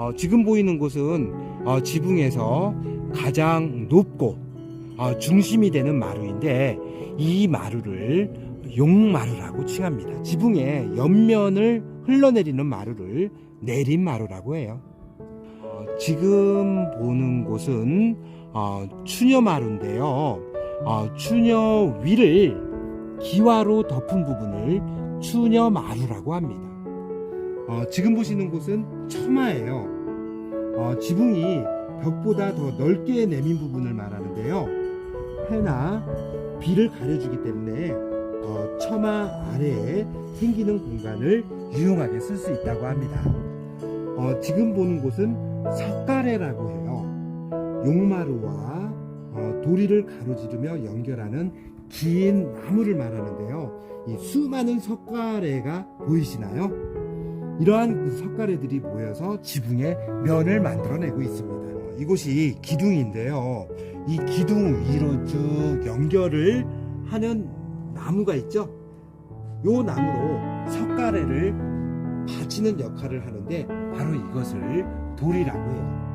어, 지금 보이는 곳은 어, 지붕에서 가장 높고 어, 중심이 되는 마루인데 이 마루를 용마루라고 칭합니다. 지붕의 옆면을 흘러내리는 마루를 내림마루라고 해요. 어, 지금 보는 곳은 어, 추녀마루인데요. 어, 추녀 위를 기와로 덮은 부분을 추녀마루라고 합니다. 어, 지금 보시는 곳은 처마예요. 어, 지붕이 벽보다 더 넓게 내민 부분을 말하는데요. 해나 비를 가려주기 때문에 어, 처마 아래에 생기는 공간을 유용하게 쓸 수 있다고 합니다. 어, 지금 보는 곳은 석가래라고 해요. 용마루와 어, 도리를 가로지르며 연결하는 긴 나무를 말하는데요. 이 수많은 석가래가 보이시나요? 이러한 그 석가래들이 모여서 지붕의 면을 만들어내고 있습니다. 어, 이곳이 기둥인데요. 이 기둥 위로 쭉 연결을 하는 나무가 있죠. 요 나무로 석가래를 받치는 역할을 하는데 바로 이것을 돌이라고 해요.